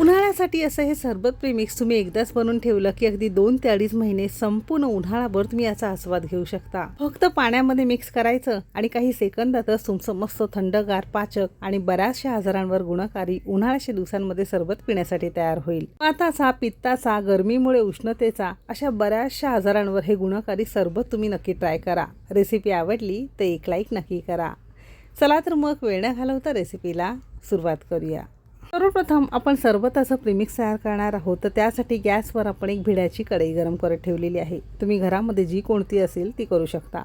उन्हाळ्यासाठी असं हे सरबत प्रेमिक्स तुम्ही एकदाच बनवून ठेवलं की अगदी दोन ते अडीच महिने संपूर्ण उन्हाळाभर तुम्ही याचा आस्वाद घेऊ शकता. फक्त पाण्यामध्ये मिक्स करायचं आणि काही सेकंदातच तुमचं मस्त थंडगार पाचक आणि बऱ्याचशा आजारांवर गुणकारी उन्हाळ्याच्या दिवसांमध्ये सरबत पिण्यासाठी तयार होईल. वाताचा पित्ताचा गरमीमुळे उष्णतेचा अशा बऱ्याचशा आजारांवर हे गुणकारी सरबत तुम्ही नक्की ट्राय करा. रेसिपी आवडली तर एक लाईक नक्की करा. चला तर मग वेळ न घालवता रेसिपीला सुरुवात करूया. सर्वप्रथम आपण सरबताचं प्रिमिक्स तयार करणार आहोत तर त्यासाठी गॅसवर आपण एक भिड्याची कढई गरम करत ठेवलेली आहे. तुम्ही घरामध्ये जी कोणती असेल ती करू शकता.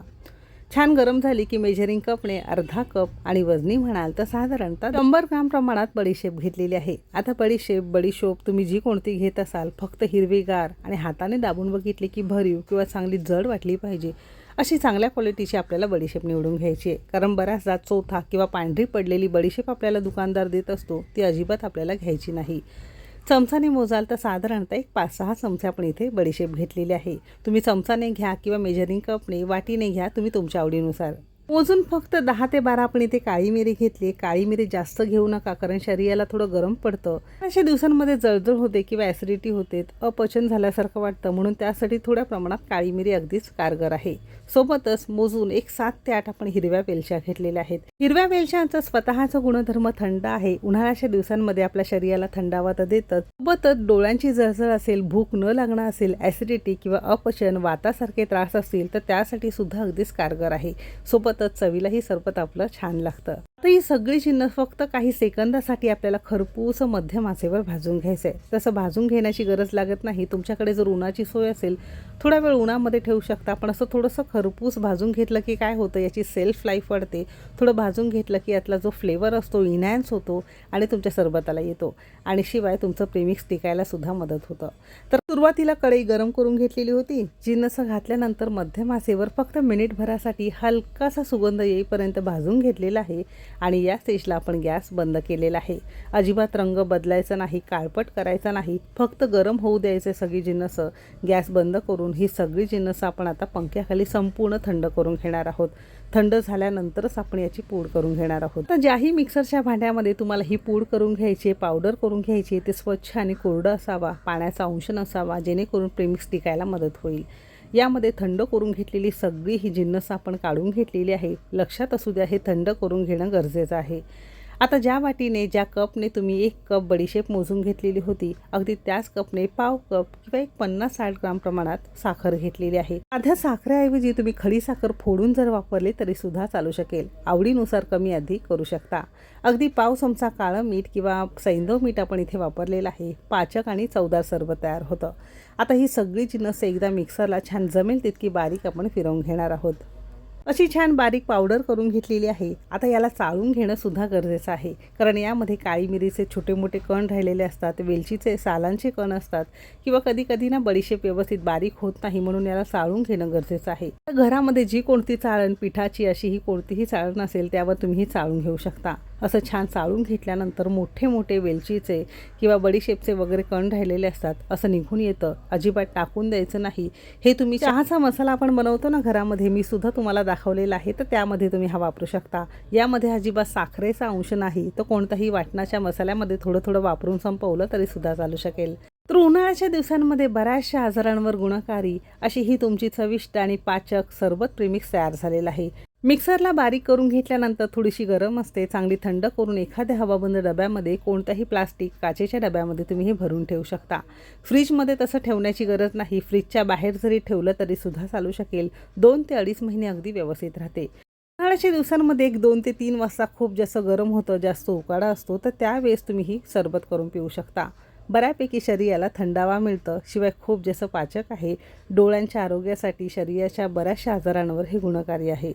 छान गरम झाली की मेजरिंग कपने अर्धा कप आणि वजनी म्हणाल तर साधारणतः शंभर ग्राम प्रमाणात बडीशेप घेतलेली आहे. आता बडीशेप बडीशोप तुम्ही जी कोणती घेत असाल फक्त हिरवीगार आणि हाताने दाबून बघितली की भरीव किंवा चांगली जड वाटली पाहिजे अशी चांगल्या क्वालिटीची आपल्याला बडीशेप निवडून घ्यायची आहे. कारण बऱ्याचदा चोथा किंवा पांढरी पडलेली बडीशेप आपल्याला दुकानदार देत असतो ती अजिबात आपल्याला घ्यायची नाही. चमचाने मोजाल तर साधारणतः एक पाच सहा चमचे आपण इथे बडीशेप घेतलेली आहे. तुम्ही चमचाने घ्या किंवा मेजरिंग कपने वाटीने घ्या तुम्ही तुमच्या आवडीनुसार. मोजून फक्त दहा ते बारा आपण इथे काळी मिरी घेतली. काळी मिरी जास्त घेऊ नका कारण शरीराला थोडं गरम पडतं. अशा दिवसांमध्ये जळजळ होते किंवा ॲसिडिटी होते अपचन झाल्यासारखं वाटतं. म्हणून त्यासाठी थोड्या प्रमाणात काळी मिरी अगदीच कारगर आहे. सोबतच मोजून एक सात ते आठ आपण हिरव्या वेलच्या घेतलेल्या आहेत. हिरव्या वेलच्यांचा स्वतःचा गुणधर्म थंड आहे. उन्हाळ्याच्या दिवसांमध्ये आपल्या शरीराला थंडावा तर देतच. सोबतच डोळ्यांची जळजळ असेल भूक न लागणं असेल ॲसिडिटी किंवा अपचन वातासारखे त्रास असतील तर त्यासाठी सुद्धा अगदीच कारगर आहे. सोबत तर चवीलाही सरबत आपलं छान लागतं. तर ही सगळी चिन्ह फक्त काही सेकंदासाठी आपल्याला खरपूस मध्यम आचेवर भाजून घ्यायचं आहे. तसं भाजून घेण्याची गरज लागत नाही. तुमच्याकडे जर उन्हाची सोय असेल थोडा वेळ उन्हामध्ये ठेवू शकता. पण असं थोडंसं खरपूस भाजून घेतलं की काय होतं? याची सेल्फ लाईफ वाढते. थोडं भाजून घेतलं की यातला जो फ्लेवर असतो इन्हॅन्स होतो आणि तुमच्या सरबताला येतो. आणि शिवाय तुमचं प्रेमिक्स टिकायला सुद्धा मदत होतं. तर सुरुवातीला कढई गरम करून घेतलेली होती. जिन्नस घातल्यानंतर मध्यम आचेवर फक्त मिनिटभरासाठी हलकासा सुगंध येईपर्यंत भाजून घेतलेला आहे. आणि या स्टेजला आपण गॅस बंद केलेला आहे. अजिबात रंग बदलायचा नाही काळपट करायचा नाही. फक्त गरम होऊ द्यायचे सगळी जिन्नस. गॅस बंद करून ही सगळी जिन्नस आपण आता पंख्याखाली संपूर्ण थंड करून घेणार आहोत. थंड झाल्यानंतरच आपण याची पूड करून घेणार आहोत. तर ज्याही मिक्सरच्या भांड्यामध्ये तुम्हाला ही पूड करून घ्यायची पावडर करून घ्यायची ते स्वच्छ आणि कोरडं असावा पाण्याचा अंश नसावा जेणेकरून प्रेमिक्स टिकायला मदत होईल. यामध्ये थंड करून घेतलेली सगळी ही जिन्नस आपण काढून घेतलेली आहे. लक्षात असू द्या हे थंड करून घेणं गरजेचं आहे. आता ज्या वाटीने ज्या कपने तुम्ही एक कप बडीशेप मोजून घेतलेली होती अगदी त्याच कपने पाव कप किंवा एक पन्नास साठ ग्राम प्रमाणात साखर घेतलेली आहे. साध्या साखरेऐवजी तुम्ही खडी साखर फोडून जर वापरली तरी सुद्धा चालू शकेल. आवडीनुसार कमी अधिक करू शकता. अगदी पाव चमचा काळं मीठ किंवा सैंदव मीठ आपण इथे वापरलेलं आहे. पाचक आणि चवदार सरबत तयार होतं. आता ही सगळी जिनस एकदा मिक्सरला छान जमेल तितकी बारीक आपण फिरवून घेणार आहोत. अशी छान बारीक पावडर करून घेतलेली आहे. आता याला चाळून घेणं सुद्धा गरजेचं आहे. कारण यामध्ये काळी मिरीचे छोटे मोठे कण राहिलेले असतात वेलचीचे सालांचे कण असतात किंवा कधी कधी ना बडीशेप व्यवस्थित बारीक होत नाही म्हणून याला चाळून घेणं गरजेचं आहे. तर घरामध्ये जी कोणती चाळण पिठाची अशी ही कोणतीही चाळण असेल त्यावर तुम्ही चाळून घेऊ शकता. असं छान चाळून घेतल्यानंतर मोठे मोठे वेलचीचे किंवा बडीशेपचे वगैरे कण राहिलेले असतात असं निघून येतं. अजिबात टाकून द्यायचं नाही. हे तुम्ही चहाचा मसाला आपण बनवतो ना घरामध्ये मी सुद्धा तुम्हाला दाखवलेला आहे तर त्यामध्ये तुम्ही हा वापरू शकता. यामध्ये अजिबात साखरेचा अंश नाही तर कोणत्याही वाटणाच्या मसाल्यामध्ये थोडं थोडं वापरून संपवलं तरी सुद्धा चालू शकेल. तर उन्हाळ्याच्या दिवसांमध्ये बऱ्याचशा आजारांवर गुणकारी अशी ही तुमची चविष्ट आणि पाचक सरबत प्रेमिक्स तयार झालेलं आहे. मिक्सरला बारीक करून घेतल्यानंतर थोडीशी गरम असते. चांगली थंड करून एखाद्या हवाबंद डब्यामध्ये कोणत्याही प्लास्टिक काचेच्या डब्यामध्ये तुम्ही हे भरून ठेवू शकता. फ्रीजमध्ये तसं ठेवण्याची गरज नाही. फ्रीजच्या बाहेर जरी ठेवलं तरी सुद्धा चालू शकेल. दोन ते अडीच महिने अगदी व्यवस्थित राहते. उन्हाळ्याच्या दिवसांमध्ये एक दोन ते तीन वाजता खूप जास्त गरम होतं जास्त उकाडा असतो तर त्यावेळेस तुम्ही ही सरबत करून पिऊ शकता. बऱ्यापैकी शरीराला थंडावा मिळतं. शिवाय खूप जसं पाचक आहे. डोळ्यांच्या आरोग्यासाठी शरीराच्या बऱ्याचशा आजारांवर हे गुणकारी आहे.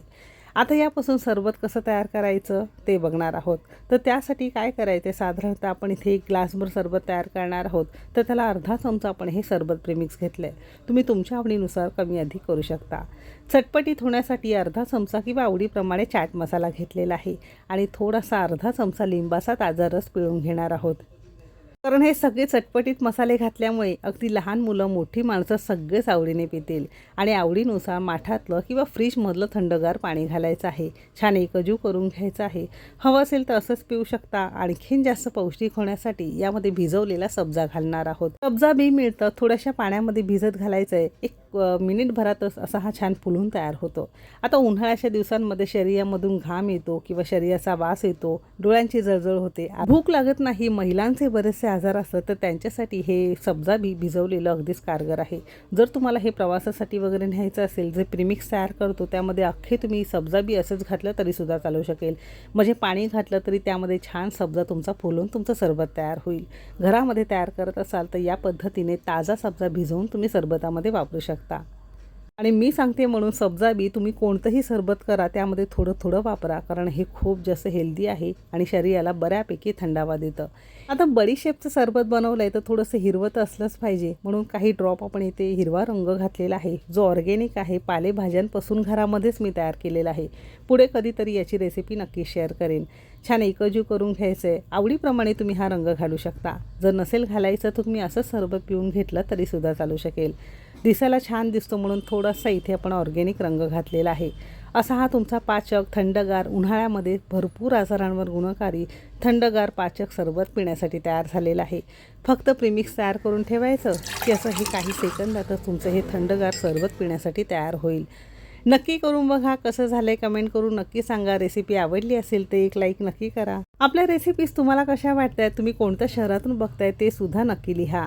आता यापासून सरबत कसं तयार करायचं ते बघणार आहोत. तर त्यासाठी काय करायचं साधारणतः आपण इथे एक ग्लासभर सरबत तयार करणार आहोत. तर त्याला अर्धा चमचा आपण हे सरबत प्रेमिक्स घेतलं आहे तुम्ही तुमच्या आवडीनुसार कमी अधिक करू शकता. चटपटीत होण्यासाठी अर्धा चमचा किंवा आवडीप्रमाणे चाट मसाला घेतलेला आहे. आणि थोडासा अर्धा चमचा लिंबाचा ताजा रस पिळून घेणार आहोत. कारण हे सगळे चटपटीत मसाले घातल्यामुळे अगदी लहान मुलं मोठी माणसं सगळेच आवडीने पितील. आणि आवडीनुसार माठातलं किंवा फ्रीजमधलं थंडगार पाणी घालायचं आहे. छान एकजू करून घ्यायचं आहे. हवं असेल तर असंच पिऊ शकता. आणखीन जास्त पौष्टिक होण्यासाठी यामध्ये भिजवलेला सब्जा घालणार आहोत. सब्जा बी मिळतं. थोड्याशा पाण्यामध्ये भिजत घालायचं आहे एक मिनिटभरातच असा हा छान फुलून तयार होतो. आता उन्हाळ्याच्या दिवसांमध्ये शरीरामधून घाम येतो किंवा शरीराचा वास येतो डोळ्यांची जळजळ होते. भूक लागत नाही महिलांचे बरेचसे आजार असतात तर त्यांच्यासाठी हे सब्जा बी भिजवलेलं अगदीच कारगर आहे. जर तुम्हाला हे प्रवासासाठी वगैरे न्यायचं असेल जे प्रिमिक्स तयार करतो त्यामध्ये अख्खे तुम्ही सब्जा बी असंच घातलं तरीसुद्धा चालू शकेल. म्हणजे पाणी घातलं तरी त्यामध्ये छान सब्जा तुमचा फुलून तुमचं सरबत तयार होईल. घरामध्ये तयार करत असाल तर या पद्धतीने ताजा सब्जा भिजवून तुम्ही सरबतामध्ये वापरू शकता. आणि मी सांगते म्हणून सब्जा बी तुम्ही कोणतंही सरबत करा त्यामध्ये थोडं थोडं वापरा कारण हे खूप जास्त हेल्दी आहे आणि शरीराला बऱ्यापैकी थंडावा देतं. आता बडीशेपचं सरबत बनवलं आहे तर थोडंसं हिरवं तर असलंच पाहिजे. म्हणून काही ड्रॉप आपण इथे हिरवा रंग घातलेला आहे. जो ऑर्गेनिक आहे पालेभाज्यांपासून घरामध्येच मी तयार केलेला आहे. पुढे कधीतरी याची रेसिपी नक्की शेअर करेन. छान एकजू करून घ्यायचं आहे आवडीप्रमाणे तुम्ही हा रंग घालू शकता. जर नसेल घालायचं तर तुम्ही असंच सरबत पिऊन घेतलं तरीसुद्धा चालू शकेल. दिसायला छान दिसतो म्हणून थोडासा इथे आपण ऑर्गॅनिक रंग घातलेला आहे. असा हा तुमचा पाचक थंडगार उन्हाळ्यामध्ये भरपूर आजारांवर गुणकारी थंडगार पाचक सरबत पिण्यासाठी तयार झालेला आहे. फक्त प्रिमिक्स तयार करून ठेवायचं की असं हे काही सेकंदातच तुमचं हे थंडगार सरबत पिण्यासाठी तयार होईल. नक्की करून बघा कसं झालं आहे कमेंट करून नक्की सांगा. रेसिपी आवडली असेल तर एक लाईक नक्की करा. आपल्या रेसिपीज तुम्हाला कशा वाटत आहेत तुम्ही कोणत्या शहरातून बघताय ते सुद्धा नक्की लिहा.